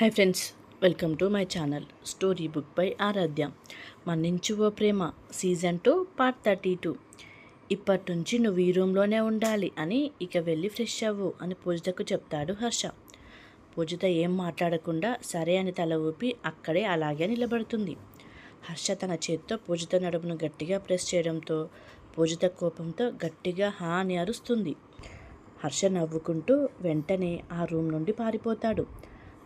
Hi friends welcome to my channel story book by Aaradhya మన్నించు ఓ ప్రేమ season two part thirty two ఇప్పటి నుంచి నువ్వు ఈ రూమ్లోనే ఉండాలి అని ఇక వెళ్ళి ఫ్రెష్ అవ్వు అని పూజితకు చెప్తాడు హర్ష. పూజిత ఏం మాట్లాడకుండా సరే అని తల ఊపి అక్కడే అలాగే నిలబడుతుంది. హర్ష తన చేత్తో పూజిత నడుమును గట్టిగా ప్రెస్ చేయడంతో పూజిత కోపంతో గట్టిగా హా అని అరుస్తుంది. హర్ష నవ్వుకుంటూ వెంటనే ఆ రూమ్ నుండి పారిపోతాడు.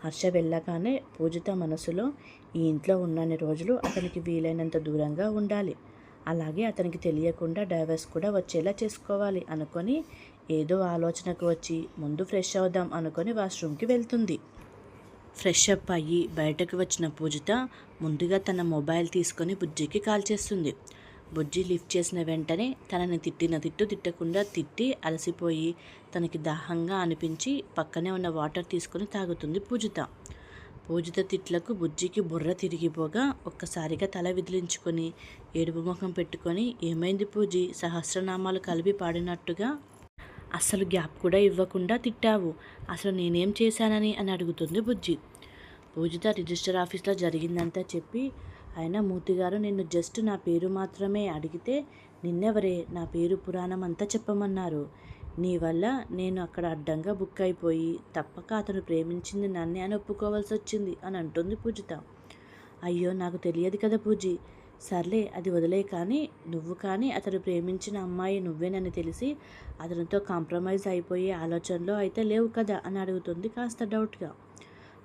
హర్ష వెళ్ళగానే పూజిత మనసులో ఈ ఇంట్లో ఉన్నన్ని రోజులు అతనికి వీలైనంత దూరంగా ఉండాలి. అలాగే అతనికి తెలియకుండా డైవర్స్ కూడా వచ్చేలా చేసుకోవాలి అనుకొని ఏదో ఆలోచనకు వచ్చి ముందు ఫ్రెష్ అవుదాం అనుకొని వాష్రూమ్కి వెళ్తుంది. ఫ్రెష్ అప్ అయ్యి బయటకు వచ్చిన పూజిత ముందుగా తన మొబైల్ తీసుకొని బుజ్జికి కాల్ చేస్తుంది. బుజ్జి లిఫ్ట్ చేసిన వెంటనే తనని తిట్టిన తిట్టు తిట్టకుండా తిట్టి అలసిపోయి తనకి దాహంగా అనిపించి పక్కనే ఉన్న వాటర్ తీసుకొని తాగుతుంది పూజిత. పూజిత తిట్లకు బుజ్జికి బుర్ర తిరిగిపోగా ఒక్కసారిగా తల విదిలించుకొని ఏడుపు ముఖం పెట్టుకొని ఏమైంది పూజి? సహస్రనామాలు కలిపి పాడినట్టుగా అస్సలు గ్యాప్ కూడా ఇవ్వకుండా తిట్టావు. అసలు నేనేం చేశానని అని అడుగుతుంది బుజ్జి. పూజిత రిజిస్టర్ ఆఫీస్లో జరిగిందంతా చెప్పి అయినా మూర్తిగారు నిన్ను జస్ట్ నా పేరు మాత్రమే అడిగితే నిన్నెవరే నా పేరు పురాణం అంతా చెప్పమన్నారు. నీ వల్ల నేను అక్కడ అడ్డంగా బుక్ అయిపోయి తప్పక అతను ప్రేమించింది నన్నే అని ఒప్పుకోవాల్సి వచ్చింది అని అంటుంది పూజిత. అయ్యో నాకు తెలియదు కదా పూజి. సర్లే అది వదిలే కానీ నువ్వు కానీ అతను ప్రేమించిన అమ్మాయి నువ్వేనని తెలిసి అతనితో కాంప్రమైజ్ అయిపోయే ఆలోచనలో అయితే లేవు కదా అని అడుగుతుంది కాస్త డౌట్గా.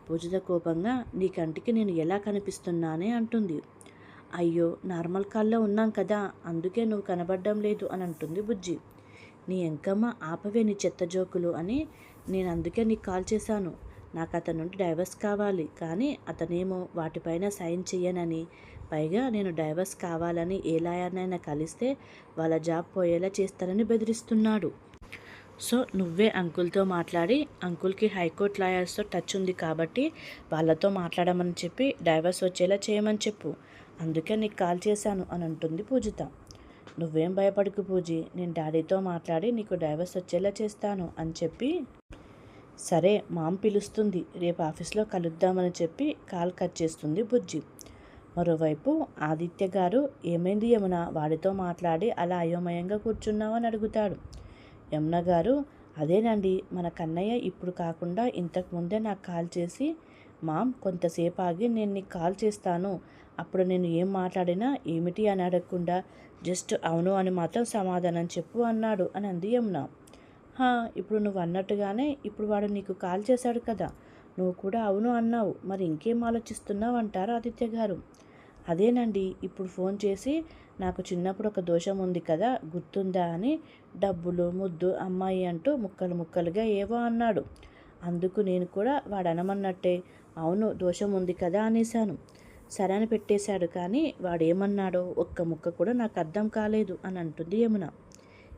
పూజిత కోపంగా నీ కంటికి నేను ఎలా కనిపిస్తున్నానే అంటుంది. అయ్యో నార్మల్ కాల్లో ఉన్నాం కదా అందుకే నువ్వు కనబడడం లేదు అని అంటుంది బుజ్జి. నీ ఎంకమ్మ ఆపవే నీ చెత్త జోకులు అని నేను అందుకే నీకు కాల్ చేశాను. నాకు అతని నుండి డైవర్స్ కావాలి కానీ అతనేమో వాటిపైన సైన్ చెయ్యనని పైగా నేను డైవర్స్ కావాలని ఏ లాయర్నైనా కలిస్తే వాళ్ళ జాబ్ పోయేలా చేస్తానని బెదిరిస్తున్నాడు. సో నువ్వే అంకుల్తో మాట్లాడి అంకుల్కి హైకోర్టు లాయర్స్తో టచ్ ఉంది కాబట్టి వాళ్ళతో మాట్లాడమని చెప్పి డైవర్స్ వచ్చేలా చేయమని చెప్పు. అందుకే నీకు కాల్ చేశాను అని అంటుంది పూజిత. నువ్వేం భయపడకు పూజి నేను డాడీతో మాట్లాడి నీకు డైవర్స్ వచ్చేలా చేస్తాను అని చెప్పి సరే మామ్ పిలుస్తుంది. రేపు ఆఫీస్లో కలుద్దామని చెప్పి కాల్ కట్ చేస్తుంది బుజ్జి. మరోవైపు ఆదిత్య గారు ఏమైంది యమున? వాడితో మాట్లాడి అలా అయోమయంగా కూర్చున్నావు అని అడుగుతాడు. యమున గారు అదేనండి మన కన్నయ్య ఇప్పుడు కాకుండా ఇంతకు ముందే నాకు కాల్ చేసి మామ్ కొంతసేపు ఆగి నేను నీకు కాల్ చేస్తాను. అప్పుడు నేను ఏం మాట్లాడినా ఏమిటి అని అడగకుండా జస్ట్ అవును అని మాత్రం సమాధానం చెప్పు అన్నాడు అని అంది యమున. హా ఇప్పుడు నువ్వు అన్నట్టుగానే ఇప్పుడు వాడు నీకు కాల్ చేశాడు కదా. నువ్వు కూడా అవును అన్నావు. మరి ఇంకేం ఆలోచిస్తున్నావు? అంటారు ఆదిత్య గారు. అదేనండి ఇప్పుడు ఫోన్ చేసి నాకు చిన్నప్పుడు ఒక దోషం ఉంది కదా గుర్తుందా అని డబ్బులు ముద్దు అమ్మాయి అంటూ ముక్కలు ముక్కలుగా ఏవో అన్నాడు. అందుకు నేను కూడా వాడు అనమన్నట్టే అవును దోషం ఉంది కదా అనేశాను. సరే అని పెట్టేశాడు కానీ వాడేమన్నాడో ఒక్క ముక్క కూడా నాకు అర్థం కాలేదు అని అంటుంది యమున.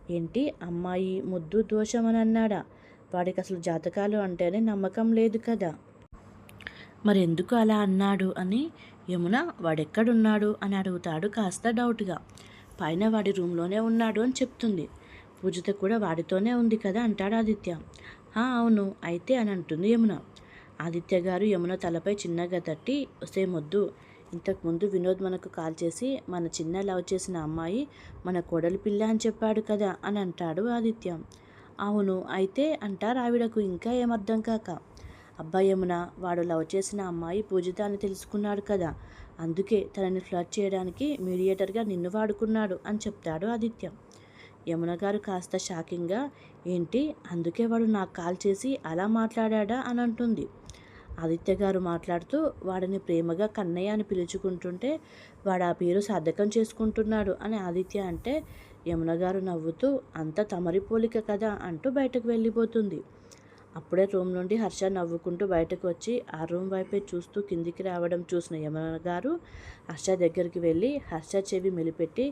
ఏంటి అమ్మాయి ముద్దు దోషం అని అన్నాడా? వాడికి అసలు జాతకాలు అంటేనే నమ్మకం లేదు కదా. మరి ఎందుకు అలా అన్నాడు అని యమున వాడెక్కడున్నాడు? అని అడుగుతాడు కాస్త డౌట్గా. పైన వాడి రూమ్లోనే ఉన్నాడు అని చెప్తుంది. పూజిత కూడా వాడితోనే ఉంది కదా అంటాడు ఆదిత్య. అవును అయితే అని అంటుంది యమున. ఆదిత్య గారు యమున తలపై చిన్నగా తట్టి వస్తే మొద్దు ఇంతకుముందు వినోద్ మనకు కాల్ చేసి మన చిన్న లవ్ చేసిన అమ్మాయి మన కోడలి పిల్ల అని చెప్పాడు కదా అని అంటాడు ఆదిత్య. అవును అయితే అంటారు ఆవిడకు ఇంకా ఏమర్థం కాక. అబ్బాయమున వాడు లవ్ చేసిన అమ్మాయి పూజిత అని తెలుసుకున్నాడు కదా. అందుకే తనని ఫ్లర్ట్ చేయడానికి మీడియేటర్గా నిన్ను వాడుకున్నాడు అని చెప్తాడు ఆదిత్య. యమున గారు కాస్త షాకింగ్గా ఏంటి? అందుకే వాడు నాకు కాల్ చేసి అలా మాట్లాడా అని అంటుంది. ఆదిత్య గారు మాట్లాడుతూ వాడిని ప్రేమగా కన్నయ్య అని పిలుచుకుంటుంటే వాడు ఆ పేరు సార్థకం చేసుకుంటున్నాడు అని ఆదిత్య అంటే యమున గారు నవ్వుతూ అంత తమరి పోలిక కదా అంటూ బయటకు వెళ్ళిపోతుంది. అప్పుడే రూమ్ నుండి హర్ష నవ్వుకుంటూ బయటకు వచ్చి ఆ రూమ్ వైపే చూస్తూ కిందికి రావడం చూసిన యమన గారు హర్ష దగ్గరికి వెళ్ళి హర్ష చెవి మెలిపెట్టి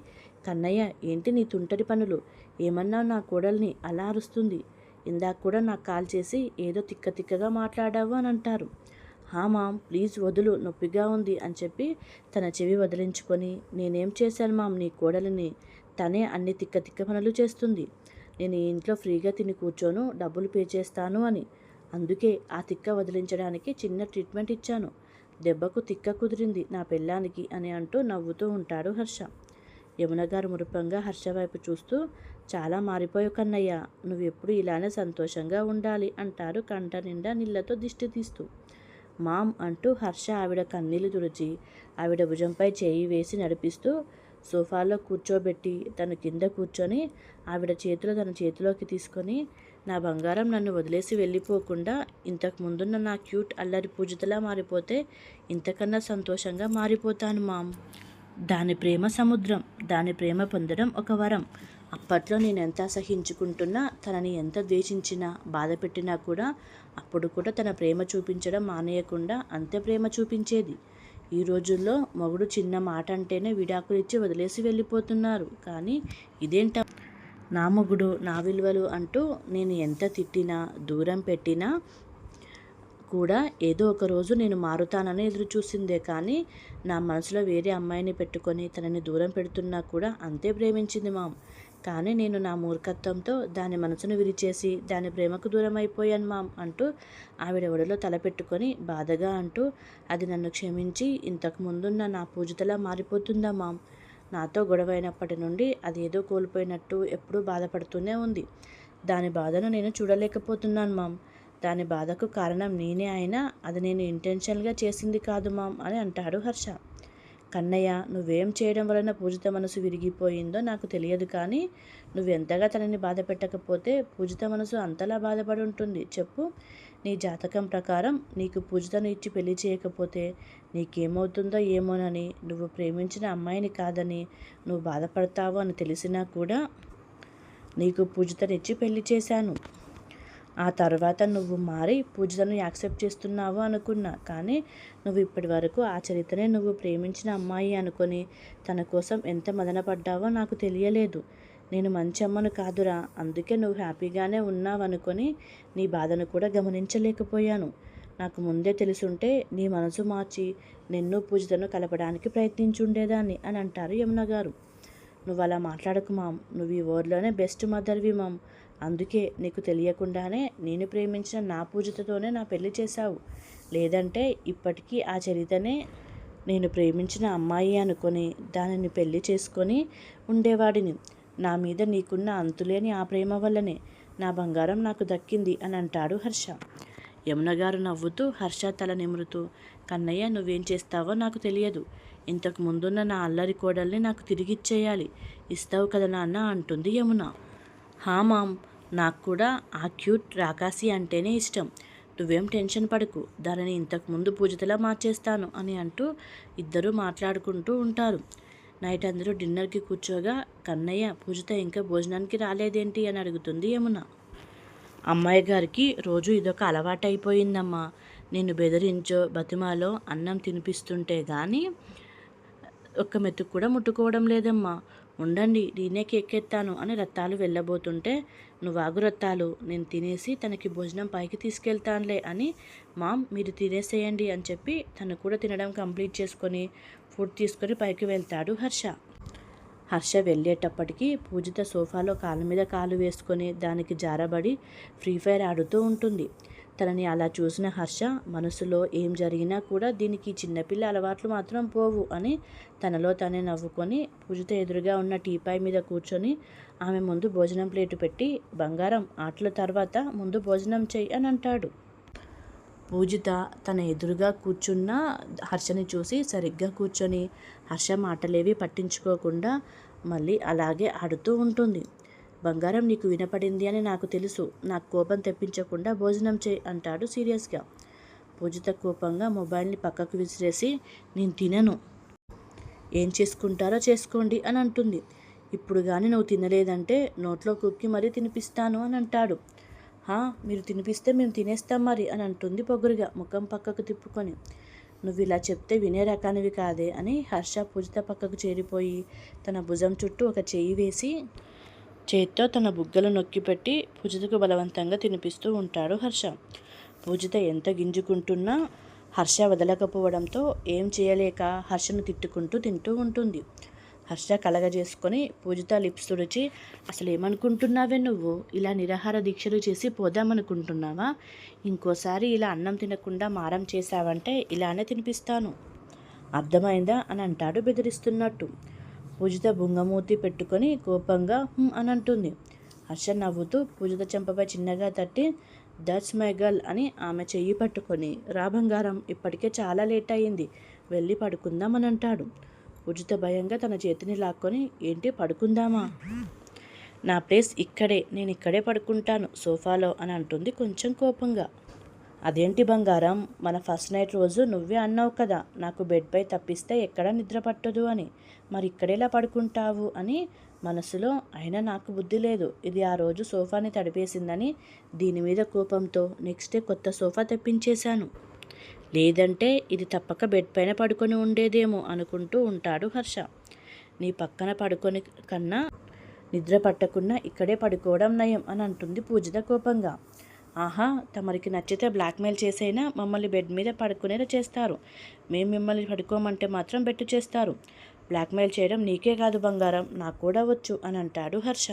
కన్నయ్య ఏంటి నీ తుంటరి పనులు? ఏమన్నా నా కోడల్ని అలా అరుస్తుంది? ఇందాక కూడా నాకు కాల్ చేసి ఏదో తిక్క తిక్కగా మాట్లాడావు అని అంటారు. హా మామ్ ప్లీజ్ వదులు నొప్పిగా ఉంది అని చెప్పి తన చెవి వదిలించుకొని నేనేం చేశాను మామ్ నీ కోడలిని? తనే అన్ని తిక్క తిక్క పనులు చేస్తుంది. నేను ఈ ఇంట్లో ఫ్రీగా తిని కూర్చోను డబ్బులు పే చేస్తాను అని. అందుకే ఆ తిక్క వదిలించడానికి చిన్న ట్రీట్మెంట్ ఇచ్చాను. దెబ్బకు తిక్క కుదిరింది నా పెళ్ళానికి అని అంటూ నవ్వుతూ ఉంటాడు హర్ష. యమున గారు మురుపంగా హర్ష వైపు చూస్తూ చాలా మారిపోయావు కన్నయ్య నువ్వు ఎప్పుడు ఇలానే సంతోషంగా ఉండాలి అంటారు కంట నిండా నీళ్ళతో దిష్టి తీస్తూ. మామ్ అంటూ హర్ష ఆవిడ కన్నీళ్ళు తుడిచి ఆవిడ భుజంపై చేయి వేసి నడిపిస్తూ సోఫాలో కూర్చోబెట్టి తను కింద కూర్చొని ఆవిడ చేతులు తన చేతిలోకి తీసుకొని నా బంగారం నన్ను వదిలేసి వెళ్ళిపోకుండా ఇంతకు ముందున్న నా క్యూట్ అల్లరి పూజితలా మారిపోతే ఇంతకన్నా సంతోషంగా మారిపోతాను మామ్. దాని ప్రేమ సముద్రం దాని ప్రేమ పొందడం ఒక వరం. అప్పట్లో నేను ఎంత అసహించుకుంటున్నా తనని ఎంత ద్వేషించినా బాధ పెట్టినా కూడా అప్పుడు కూడా తన ప్రేమ చూపించడం మానేయకుండా అంతే ప్రేమ చూపించేది. ఈ రోజుల్లో మొగుడు చిన్న మాట అంటేనే విడాకులు ఇచ్చి వదిలేసి వెళ్ళిపోతున్నారు. కానీ ఇదేంట? నా మొగుడు నా విలువలు అంటూ నేను ఎంత తిట్టినా దూరం పెట్టినా కూడా ఏదో ఒక రోజు నేను మారుతానని ఎదురు చూసిందే కానీ నా మనసులో వేరే అమ్మాయిని పెట్టుకొని తనని దూరం పెడుతున్నా కూడా అంతే ప్రేమించింది మామ్. కానీ నేను నా మూర్ఖత్వంతో దాని మనసును విరిచేసి దాని ప్రేమకు దూరం అయిపోయాను మామ్ అంటూ ఆవిడ ఒడిలో తలపెట్టుకొని బాధగా అంటూ అది నన్ను క్షమించి ఇంతకు ముందున్న నా పూజితలా మారిపోతుందా మామ్? నాతో గొడవైనప్పటి నుండి అది ఏదో కోల్పోయినట్టు ఎప్పుడూ బాధపడుతూనే ఉంది. దాని బాధను నేను చూడలేకపోతున్నాను మామ్. దాని బాధకు కారణం నేనే అయినా అది నేను ఇంటెన్షన్గా చేసింది కాదు మామ్ అని అంటాడు హర్ష. కన్నయ్య నువ్వేం చేయడం వలన పూజిత మనసు విరిగిపోయిందో నాకు తెలియదు కానీ నువ్వు ఎంతగా తనని బాధ పెట్టకపోతే పూజిత మనసు అంతలా బాధపడి ఉంటుంది. చెప్పు నీ జాతకం ప్రకారం నీకు పూజితను ఇచ్చి పెళ్ళి చేయకపోతే నీకేమవుతుందో ఏమోనని నువ్వు ప్రేమించిన అమ్మాయిని కాదని నువ్వు బాధపడతావు అని తెలిసినా కూడా నీకు పూజితనిచ్చి పెళ్ళి చేశాను. ఆ తర్వాత నువ్వు మారి పూజలను యాక్సెప్ట్ చేస్తున్నావు అనుకున్నా. కానీ నువ్వు ఇప్పటి వరకు ఆ చరిత్రనే నువ్వు ప్రేమించిన అమ్మాయి అనుకొని తన కోసం ఎంత మదనపడ్డావో నాకు తెలియలేదు. నేను మంచి అమ్మను కాదురా. అందుకే నువ్వు హ్యాపీగానే ఉన్నావనుకొని నీ బాధను కూడా గమనించలేకపోయాను. నాకు ముందే తెలుసుంటే నీ మనసు మార్చి నిన్ను పూజితను కలపడానికి ప్రయత్నించుండేదాన్ని అని అంటారు యమున గారు. నువ్వు అలా మాట్లాడకు మామ్. నువ్వు ఈ ఊర్లోనే బెస్ట్ మదర్వి మామ్. అందుకే నీకు తెలియకుండానే నేను ప్రేమించిన నా పూజితతోనే నా పెళ్ళి చేశావు. లేదంటే ఇప్పటికీ ఆ చరితనే నేను ప్రేమించిన అమ్మాయి అనుకొని దానిని పెళ్ళి చేసుకొని ఉండేవాడిని. నా మీద నీకున్న అంతులేని ఆ ప్రేమ వల్లనే నా బంగారం నాకు దక్కింది అని అంటాడు హర్ష. యమున గారు నవ్వుతూ హర్ష తల నిమురుతూ కన్నయ్య నువ్వేం చేస్తావో నాకు తెలియదు. ఇంతకు ముందున్న నా అల్లరి కోడల్ని నాకు తిరిగిచ్చేయాలి. ఇస్తావు కదా నాన్న? అంటుంది యమున. హా మామ్ నాకు కూడా ఆ క్యూట్ రాకాసి అంటేనే ఇష్టం. నువ్వేం టెన్షన్ పడకు. దానిని ఇంతకుముందు పూజితలా మార్చేస్తాను అని అంటూ ఇద్దరూ మాట్లాడుకుంటూ ఉంటారు. నైట్ అందరూ డిన్నర్కి కూర్చోగా కన్నయ్య పూజిత ఇంకా భోజనానికి రాలేదేంటి? అని అడుగుతుంది యమున. అమ్మాయి గారికి రోజు ఇదొక అలవాటైపోయిందమ్మా. నిన్ను నేను బెదిరించో బతిమాలో అన్నం తినిపిస్తుంటే కానీ ఒక్క మెతుకు కూడా ముట్టుకోవడం లేదమ్మా. ఉండండి నేనే ఎక్కెత్తాను అని రత్తాలు వెళ్ళబోతుంటే నువ్వు రత్తాలు నేను తినేసి తనకి భోజనం పైకి తీసుకెళ్తానులే అని మామ్ మీరు తినేసేయండి అని చెప్పి తను కూడా తినడం కంప్లీట్ చేసుకొని ఫుడ్ తీసుకొని పైకి వెళ్తాడు హర్ష. హర్ష వెళ్ళేటప్పటికి పూజిత సోఫాలో కాలు మీద కాలు వేసుకొని దానికి జారబడి ఫ్రీ ఫైర్ ఆడుతూ ఉంటుంది. తనని అలా చూసిన హర్ష మనసులో ఏం జరిగినా కూడా దీనికి చిన్నపిల్ల అలవాట్లు మాత్రం పోవు అని తనలో తనే నవ్వుకొని పూజిత ఎదురుగా ఉన్న టీపాయ్ మీద కూర్చొని ఆమె ముందు భోజనం ప్లేటు పెట్టి బంగారం ఆటల తర్వాత ముందు భోజనం చెయ్యి అని అంటాడు. పూజిత తన ఎదురుగా కూర్చున్న హర్షని చూసి సరిగ్గా కూర్చొని హర్ష మాటలేవి పట్టించుకోకుండా మళ్ళీ అలాగే ఆడుతూ ఉంటుంది. బంగారం నీకు వినపడింది అని నాకు తెలుసు. నాకు కోపం తెప్పించకుండా భోజనం చేయి అంటాడు సీరియస్గా. పూజిత కోపంగా మొబైల్ని పక్కకు విసిరేసి నేను తినను. ఏం చేసుకుంటారో చేసుకోండి అని అంటుంది. ఇప్పుడు కానీ నువ్వు తినలేదంటే నోట్లో కుక్కి మరీ తినిపిస్తాను అని అంటాడు. హా మీరు తినిపిస్తే మేము తినేస్తాం మరి అని అంటుంది పొగరుగా ముఖం పక్కకు తిప్పుకొని. నువ్వు ఇలా చెప్తే వినే రకానివి కాదే అని హర్ష పూజిత పక్కకు చేరిపోయి తన భుజం చుట్టూ ఒక చెయ్యి వేసి చేత్తో తన బుగ్గలు నొక్కిపెట్టి పూజితకు బలవంతంగా తినిపిస్తూ ఉంటాడు హర్ష. పూజిత ఎంత గింజుకుంటున్నా హర్ష వదలకపోవడంతో ఏం చేయలేక హర్షను తిట్టుకుంటూ తింటూ ఉంటుంది. హర్ష కలగజేసుకొని పూజిత లిప్స్ తుడిచి అసలు ఏమనుకుంటున్నావే నువ్వు? ఇలా నిరాహార దీక్షలు చేసి పోదామనుకుంటున్నావా? ఇంకోసారి ఇలా అన్నం తినకుండా మారం చేశావంటే ఇలానే తినిపిస్తాను. అర్థమైందా? అని అంటాడు బెదిరిస్తున్నట్టు. పూజిత బుంగమూతి పెట్టుకొని కోపంగా అని అంటుంది. హర్ష నవ్వుతూ పూజిత చెంపపై చిన్నగా తట్టి దట్స్ మై గర్ల్ అని ఆమె చెయ్యి పట్టుకొని రా బంగారం ఇప్పటికే చాలా లేట్ అయ్యింది వెళ్ళి పడుకుందాం అని అంటాడు. పూజిత భయంగా తన చేతిని లాక్కొని ఏంటి పడుకుందామా? నా ప్లేస్ ఇక్కడే నేను ఇక్కడే పడుకుంటాను సోఫాలో అని అంటుంది కొంచెం కోపంగా. అదేంటి బంగారం? మన ఫస్ట్ నైట్ రోజు నువ్వే అన్నావు కదా నాకు బెడ్పై తప్పిస్తే ఎక్కడా నిద్ర పట్టదు అని. మరి ఇక్కడేలా పడుకుంటావు అని మనసులో అయినా నాకు బుద్ధి లేదు. ఇది ఆ రోజు సోఫాని తడిపేసిందని దీని మీద కోపంతో నెక్స్ట్ డే కొత్త సోఫా తెప్పించేశాను. లేదంటే ఇది తప్పక బెడ్ పైన పడుకొని ఉండేదేమో అనుకుంటూ ఉంటాడు హర్ష. నీ పక్కన పడుకొని కన్నా నిద్ర పట్టకుండా ఇక్కడే పడుకోవడం నయం అని అంటుంది పూజిత కోపంగా. ఆహా తమరికి నచ్చితే బ్లాక్మెయిల్ చేసైనా మమ్మల్ని బెడ్ మీద పడుకునేలా చేస్తారు. మేము మిమ్మల్ని పడుకోమంటే మాత్రం బెట్టు చేస్తారు. బ్లాక్మెయిల్ చేయడం నీకే కాదు బంగారం నాకు కూడా వచ్చు అని అంటాడు హర్ష.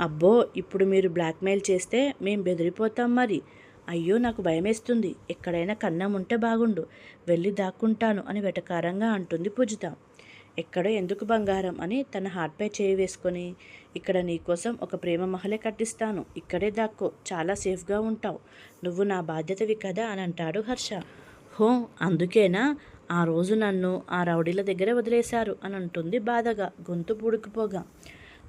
అబ్బో ఇప్పుడు మీరు బ్లాక్మెయిల్ చేస్తే మేము బెదిరిపోతాం మరి. అయ్యో నాకు భయమేస్తుంది. ఎక్కడైనా కన్నం ఉంటే బాగుండు. వెళ్ళి దాక్కుంటాను అని వెటకారంగా అంటుంది పూజిత. ఎక్కడో ఎందుకు బంగారం అని తన హార్ట్పై చేయి వేసుకొని ఇక్కడ నీకోసం ఒక ప్రేమ మహలే కట్టిస్తాను. ఇక్కడే దాక్కో చాలా సేఫ్గా ఉంటావు. నువ్వు నా బాధ్యతవి కదా అని అంటాడు హర్ష. హో అందుకేనా? ఆ రోజు నన్ను ఆ రౌడీల దగ్గర వదిలేశారు అని అంటుంది బాధగా గొంతు పూడుకుపోగా.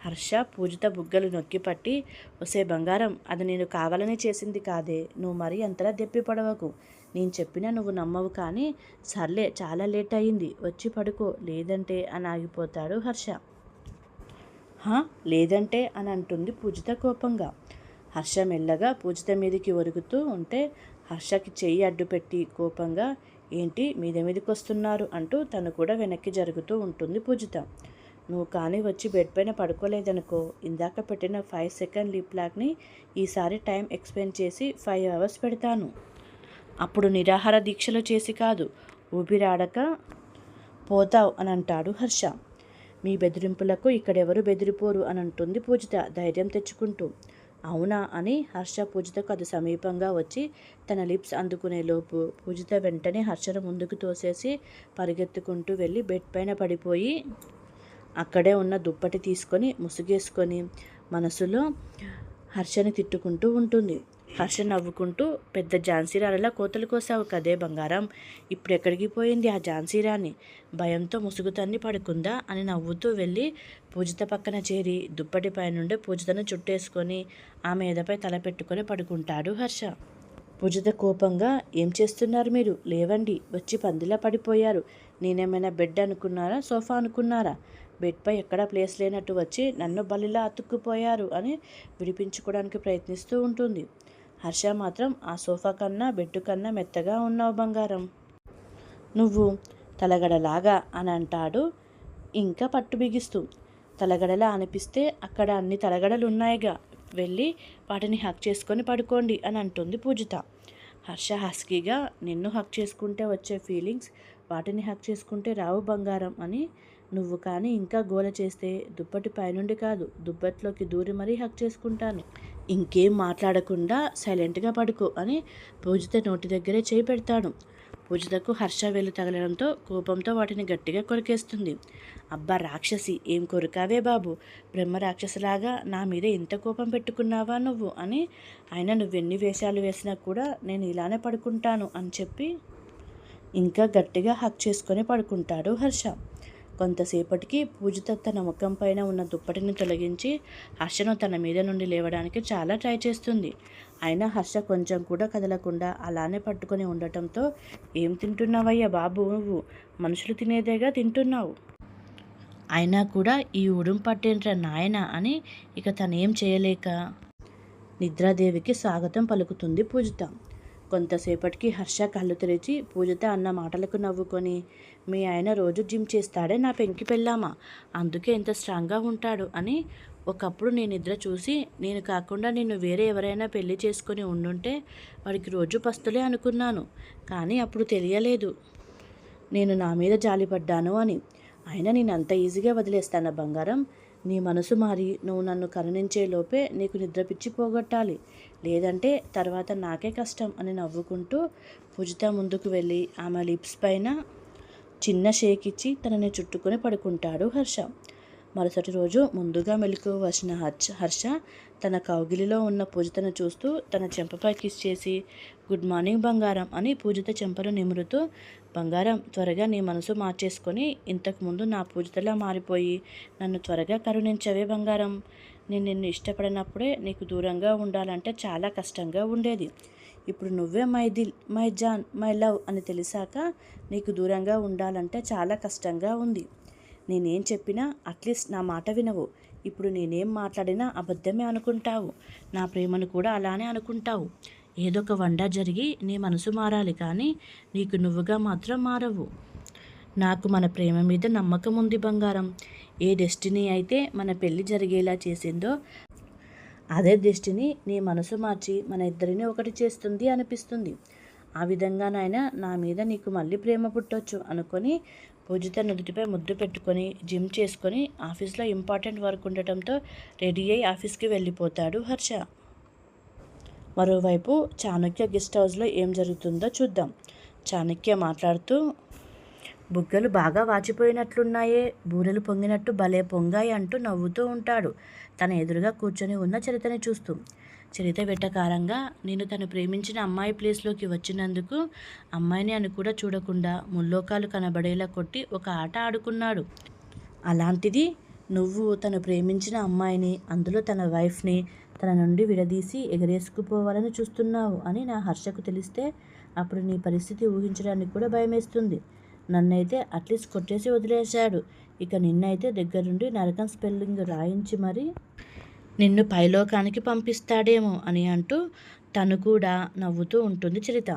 హర్ష పూజిత బుగ్గలు నొక్కి పట్టి ఒసే బంగారం అది నేను కావాలని చేసింది కాదే నువ్వు మరీ అంతలా దెప్పి పడవకు. నేను చెప్పినా నువ్వు నమ్మవు కానీ సర్లే చాలా లేట్ అయింది వచ్చి పడుకో లేదంటే అని ఆగిపోతాడు హర్ష. హా? లేదంటే అని అంటుంది పూజిత కోపంగా. హర్ష మెల్లగా పూజిత మీదకి ఒరుగుతూ ఉంటే హర్షకి చెయ్యి అడ్డుపెట్టి కోపంగా ఏంటి మీద మీదకి వస్తున్నారు అంటూ తను కూడా వెనక్కి జరుగుతూ ఉంటుంది పూజిత. నువ్వు కానీ వచ్చి బెడ్ పైన పడుకోలేదనుకో ఇందాక పెట్టిన ఫైవ్ సెకండ్ లిప్ లాక్ని ఈసారి టైం ఎక్స్పెండ్ చేసి ఫైవ్ అవర్స్ పెడతాను. అప్పుడు నిరాహార దీక్షలు చేసి కాదు ఊపిరాడక పోతావు అని అంటాడు హర్ష. మీ బెదిరింపులకు ఇక్కడెవరు బెదిరిపోరు అని అంటుంది పూజిత ధైర్యం తెచ్చుకుంటూ. అవునా అని హర్ష పూజితకు అది సమీపంగా వచ్చి తన లిప్స్ అందుకునే లోపు పూజిత వెంటనే హర్షను ముందుకు తోసేసి పరిగెత్తుకుంటూ వెళ్ళి బెడ్ పైన పడిపోయి అక్కడే ఉన్న దుప్పటి తీసుకొని ముసుగేసుకొని మనసులో హర్షని తిట్టుకుంటూ ఉంటుంది. హర్ష నవ్వుకుంటూ పెద్ద ఝాన్సీరాణిలా కోతలు కోసావు కదే బంగారం. ఇప్పుడు ఎక్కడికి పోయింది ఆ ఝాన్సీరాణి? భయంతో ముసుగుతన్ని పడుకుందా? అని నవ్వుతూ వెళ్ళి పూజిత పక్కన చేరి దుప్పటి పైనుండే పూజితను చుట్టేసుకొని ఆ మీదపై తల పెట్టుకొని పడుకుంటాడు హర్ష. పూజిత కోపంగా ఏం చేస్తున్నారు మీరు? లేవండి. వచ్చి పందిలా పడిపోయారు. నేనేమైనా బెడ్ అనుకున్నారా? సోఫా అనుకున్నారా? బెడ్పై ఎక్కడా ప్లేస్ లేనట్టు వచ్చి నన్ను బలిలా అతుక్కుపోయారు అని విడిపించుకోవడానికి ప్రయత్నిస్తూ ఉంటుంది. హర్ష మాత్రం ఆ సోఫా కన్నా బెడ్ కన్నా మెత్తగా ఉన్నావు బంగారం. నువ్వు తలగడలాగా అని అంటాడు. ఇంకా పట్టు బిగిస్తూ. తలగడలా అనిపిస్తే అక్కడ అన్ని తలగడలు ఉన్నాయిగా వెళ్ళి వాటిని హక్ చేసుకొని పడుకోండి అని అంటుంది పూజిత. హర్ష హస్కీగా నిన్ను హక్ చేసుకుంటే వచ్చే ఫీలింగ్స్ వాటిని హక్ చేసుకుంటే రావు బంగారం అని నువ్వు కానీ ఇంకా గోల చేస్తే దుప్పటి పైనుండి కాదు దుప్పట్లోకి దూరి మరీ హక్ చేసుకుంటాను. ఇంకేం మాట్లాడకుండా సైలెంట్గా పడుకో అని పూజిత నోటి దగ్గరే చేయి పెడతాడు. పూజితకు హర్ష వెళ్ళు తగలడంతో కోపంతో వాటిని గట్టిగా కొరికేస్తుంది. అబ్బా రాక్షసి ఏం కొరికావే బాబు? బ్రహ్మ రాక్షసులాగా నా మీద ఇంత కోపం పెట్టుకున్నావా నువ్వు అని ఆయన నువ్వెన్ని వేషాలు వేసినా కూడా నేను ఇలానే పడుకుంటాను అని చెప్పి ఇంకా గట్టిగా హక్ చేసుకొని పడుకుంటాడు హర్ష. కొంతసేపటికి పూజిత తన ముఖం పైన ఉన్న దుప్పటిని తొలగించి హర్షను తన మీద నుండి లేవడానికి చాలా ట్రై చేస్తుంది. అయినా హర్ష కొంచెం కూడా కదలకుండా అలానే పట్టుకొని ఉండటంతో ఏం తింటున్నావయ్యా బాబు నువ్వు? మనుషులు తినేదేగా తింటున్నావు. అయినా కూడా ఈ ఉడుం పట్టేంట్రా నాయన? అని ఇక తనేం చేయలేక నిద్రాదేవికి స్వాగతం పలుకుతుంది పూజిత. కొంతసేపటికి హర్ష కళ్ళు తెరిచి పూజిత అన్న మాటలకు నవ్వుకొని మీ ఆయన రోజు జిమ్ చేస్తాడే నా పెంకి పెళ్ళామా? అందుకే ఎంత స్ట్రాంగ్గా ఉంటాడు అని ఒకప్పుడు నేను నిద్ర చూసి నేను కాకుండా నేను వేరే ఎవరైనా పెళ్ళి చేసుకొని ఉండుంటే వాడికి రోజు పస్తులే అనుకున్నాను కానీ అప్పుడు తెలియలేదు. నేను నా మీద జాలిపడ్డాను అని. అయినా నేను అంత ఈజీగా వదిలేస్తాను బంగారం? నీ మనసు మారి నువ్వు నన్ను కరుణించే లోపే నీకు నిద్ర పిచ్చి పోగొట్టాలి. లేదంటే తర్వాత నాకే కష్టం అని నవ్వుకుంటూ పూజిత ముందుకు వెళ్ళి ఆమె లిప్స్ పైన చిన్న షేక్ ఇచ్చి తనని చుట్టుకొని పడుకుంటాడు హర్ష. మరుసటి రోజు ముందుగా మెలకు వచ్చిన హర్ష హర్ష తన కౌగిలిలో ఉన్న పూజితను చూస్తూ తన చెంపపై కిస్ చేసి గుడ్ మార్నింగ్ బంగారం అని పూజిత చెంపను నిమురుతూ బంగారం త్వరగా నీ మనసు మార్చేసుకొని ఇంతకుముందు నా పూజితలా మారిపోయి నన్ను త్వరగా కరుణించవే బంగారం. నేను నిన్ను ఇష్టపడినప్పుడే నీకు దూరంగా ఉండాలంటే చాలా కష్టంగా ఉండేది. ఇప్పుడు నువ్వే మై దిల్ మై జాన్ మై లవ్ అని తెలిసాక నీకు దూరంగా ఉండాలంటే చాలా కష్టంగా ఉంది. నేనేం చెప్పినా అట్లీస్ట్ నా మాట వినవు. ఇప్పుడు నేనేం మాట్లాడినా అబద్ధమే అనుకుంటావు. నా ప్రేమను కూడా అలానే అనుకుంటావు. ఏదో ఒక వండ జరిగి నీ మనసు మారాలి కానీ నీకు నువ్వుగా మాత్రం మారవు. నాకు మన ప్రేమ మీద నమ్మకం ఉంది బంగారం. ఏ డెస్టినీ అయితే మన పెళ్ళి జరిగేలా చేసిందో అదే దృష్టిని నీ మనసు మార్చి మన ఇద్దరిని ఒకటి చేస్తుంది అనిపిస్తుంది. ఆ విధంగా నాయన నా మీద నీకు మళ్ళీ ప్రేమ పుట్టొచ్చు అనుకొని పూజిత నుదుటిపై ముద్దు పెట్టుకొని జిమ్ చేసుకొని ఆఫీస్లో ఇంపార్టెంట్ వర్క్ ఉండటంతో రెడీ అయి ఆఫీస్కి వెళ్ళిపోతాడు హర్ష. మరోవైపు చాణక్య గెస్ట్ హౌస్లో ఏం జరుగుతుందో చూద్దాం. చాణక్య మాట్లాడుతూ బుగ్గలు బాగా వాచిపోయినట్లున్నాయే బూరెలు పొంగినట్టు భలే పొంగాయి అంటూ నవ్వుతూ ఉంటాడు. తన ఎదురుగా కూర్చొని ఉన్న చరితని చూస్తూ. చరిత వెటకారంగా నేను తను ప్రేమించిన అమ్మాయి ప్లేస్లోకి వచ్చినందుకు అమ్మాయిని అని కూడా చూడకుండా ముల్లోకాలు కనబడేలా కొట్టి ఒక ఆట ఆడుకున్నాడు. అలాంటిది నువ్వు తను ప్రేమించిన అమ్మాయిని అందులో తన వైఫ్ని తన నుండి విడదీసి ఎగరేసుకుపోవాలని చూస్తున్నావు అని నా హర్షకు తెలిస్తే అప్పుడు నీ పరిస్థితి ఊహించడానికి కూడా భయమేస్తుంది. నన్నైతే అట్లీస్ట్ కొట్టేసి వదిలేశాడు. ఇక నిన్నైతే దగ్గరుండి నరకం స్పెల్లింగ్ రాయించి మరి నిన్ను పైలోకానికి పంపిస్తాడేమో అని అంటూ తను కూడా నవ్వుతూ ఉంటుంది చరిత.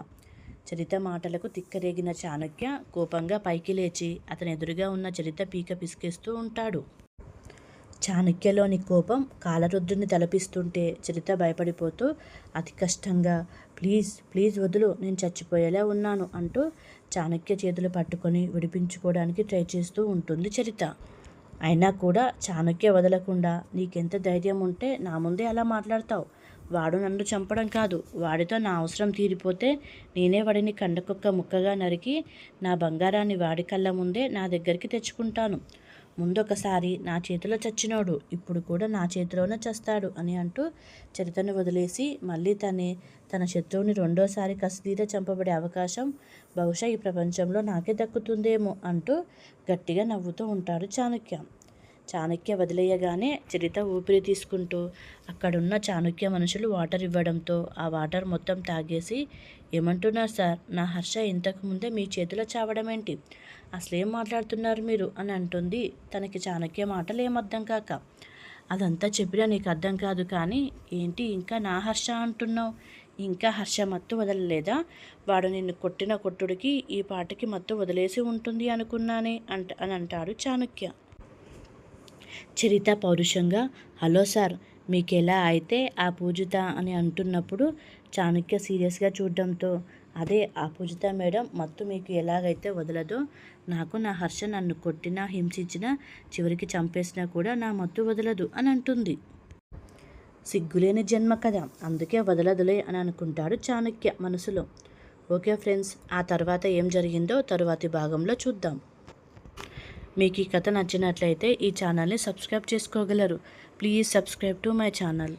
చరిత మాటలకు తిక్కరేగిన చాణక్య కోపంగా పైకి లేచి అతని ఎదురుగా ఉన్న చరిత పీక పిసికేస్తూ ఉంటాడు. చాణక్యలోని కోపం కాలరుద్రుని తలపిస్తుంటే చరిత భయపడిపోతూ అతి కష్టంగా. ప్లీజ్ ప్లీజ్ వదులు. నేను చచ్చిపోయేలా ఉన్నాను అంటూ చాణక్య చేతులు పట్టుకొని విడిపించుకోవడానికి ట్రై చేస్తూ ఉంటుంది చరిత. అయినా కూడా చాణక్య వదలకుండా నీకెంత ధైర్యం ఉంటే నా ముందే అలా మాట్లాడతావు. వాడు నన్ను చంపడం కాదు. వాడితో నా అవసరం తీరిపోతే నేనే వాడిని కండకొక్క ముక్కగా నరికి నా బంగారాన్ని వాడి కళ్ళ ముందే నా దగ్గరికి తెచ్చుకుంటాను. ముందొకసారి నా చేతిలో చచ్చినోడు ఇప్పుడు కూడా నా చేతిలోనే చస్తాడు అని అంటూ చరితను వదిలేసి మళ్ళీ తనే తన శత్రువుని రెండోసారి కసిదీర చంపబడే అవకాశం బహుశా ఈ ప్రపంచంలో నాకే దక్కుతుందేమో అంటూ గట్టిగా నవ్వుతూ ఉంటాడు చాణక్య. చాణక్య వదిలేయగానే చరిత ఊపిరి తీసుకుంటూ అక్కడున్న చాణక్య మనుషులు వాటర్ ఇవ్వడంతో ఆ వాటర్ మొత్తం తాగేసి ఏమంటున్నారు సార్? నా హర్ష ఇంతకుముందే మీ చేతిలో చావడం ఏంటి అసలేం మాట్లాడుతున్నారు మీరు? అని అంటుంది. తనకి చాణక్య మాటలు ఏమర్థం కాక. అదంతా చెప్పినా నీకు అర్థం కాదు కానీ ఏంటి ఇంకా నా హర్ష అంటున్నావు? ఇంకా హర్ష మత్తు వదలలేదా? వాడు నిన్ను కొట్టిన కొట్టుడికి ఈ పాటకి మత్తు వదిలేసి ఉంటుంది అనుకున్నానే అంట అని అంటాడు చాణక్య. చరిత పౌరుషంగా హలో సార్ మీకు ఎలా అయితే ఆ పూజిత అని అంటున్నప్పుడు చాణక్య సీరియస్గా చూడడంతో అదే ఆ పూజిత మేడం మత్తు మీకు ఎలాగైతే వదలదో నాకు నా హర్ష నన్ను కొట్టినా హింసించినా చివరికి చంపేసినా కూడా నా మత్తు వదలదు అని అంటుంది. సిగ్గులేని జన్మ కదా అందుకే వదలదులే అని అనుకుంటాడు చాణక్య మనసులో. ఓకే ఫ్రెండ్స్ ఆ తర్వాత ఏం జరిగిందో తరువాతి భాగంలో చూద్దాం. మీకు ఈ కథ నచ్చినట్లయితే ఈ ఛానల్ని సబ్స్క్రైబ్ చేసుకోగలరు. Please subscribe to my channel.